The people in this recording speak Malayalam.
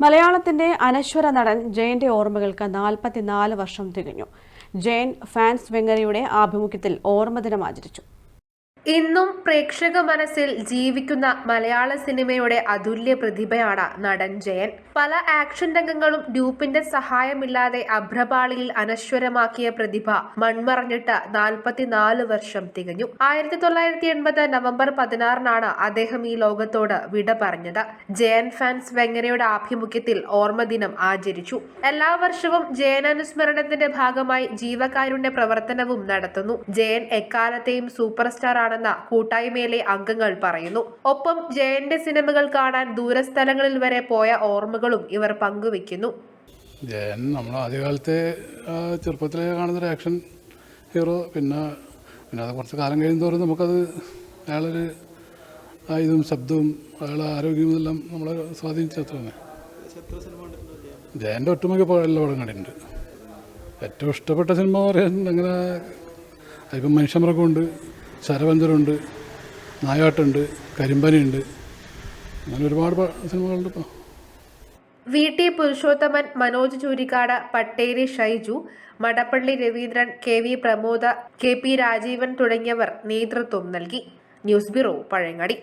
മലയാളത്തിന്റെ അനശ്വര നടൻ ജയന്റെ ഓർമ്മകൾക്ക് നാൽപ്പത്തിനാല് വർഷം തികഞ്ഞു. ജയൻ ഫാൻസ് വെങ്ങരയുടെ ആഭിമുഖ്യത്തിൽ ഓർമ്മദിനം ആചരിച്ചു. ഇന്നും പ്രേക്ഷക മനസ്സിൽ ജീവിക്കുന്ന മലയാള സിനിമയുടെ അതുല്യ പ്രതിഭയാണ് നടൻ ജയൻ. പല ആക്ഷൻ രംഗങ്ങളും ഡ്യൂപ്പിന്റെ സഹായമില്ലാതെ അഭ്രപാളിയിൽ അനശ്വരമാക്കിയ പ്രതിഭ മൺമറഞ്ഞിട്ട് നാൽപ്പത്തിനാല് വർഷം തികഞ്ഞു. ആയിരത്തി തൊള്ളായിരത്തി എൺപത് നവംബർ പതിനാറിനാണ് അദ്ദേഹം ഈ ലോകത്തോട് വിട പറഞ്ഞത്. ജയൻ ഫാൻസ് വെങ്ങരയുടെ ആഭിമുഖ്യത്തിൽ ഓർമ്മദിനം ആചരിച്ചു. എല്ലാ വർഷവും ജയൻ അനുസ്മരണത്തിന്റെ ഭാഗമായി ജീവകാരുണ്യ പ്രവർത്തനവും നടത്തുന്നു. ജയൻ എക്കാലത്തെയും സൂപ്പർ സ്റ്റാർ ആണെന്ന് കൂട്ടായ്മയിലെ അംഗങ്ങൾ പറയുന്നു. ഒപ്പം ജയന്റെ സിനിമകൾ കാണാൻ ദൂരസ്ഥലങ്ങളിൽ വരെ പോയ ഓർമ്മകളും ഇവർ പങ്കുവെക്കുന്നു ജയൻ നമ്മൾ ആദ്യകാലത്തെ ആ, ചെറുപ്പത്തിലെ കാണുന്നൊരു ആക്ഷൻ ഹീറോ പിന്നെ പിന്നെ അത് കുറച്ച് കാലം കഴിയുന്നതോറും നമുക്കത് അയാളൊരു ഇതും ശബ്ദവും അയാളെ ആരോഗ്യവും എല്ലാം നമ്മളെ സ്വാധീനിച്ചത്ര തന്നെ ജയന്റെ ഒട്ടുമിക്ക എല്ലാ പടം കണ്ടിട്ടുണ്ട്. ഏറ്റവും ഇഷ്ടപ്പെട്ട സിനിമ എന്ന് പറയാൻ അങ്ങനെ അതിപ്പം മനുഷ്യമൃഗമുണ്ട്. ശരവഞ്ചറുണ്ട് നായാട്ടുണ്ട് കരിമ്പനിയുണ്ട്. അങ്ങനെ ഒരുപാട് സിനിമകളുണ്ട് ഇപ്പോൾ V T Purushothaman Manoj Choorikkad Patteri Shaiju Madappally Raveendran K V Pramod K P Rajeevan തുടങ്ങിയവർ നേതൃത്വം നൽകി. News bureau Pazhayangadi.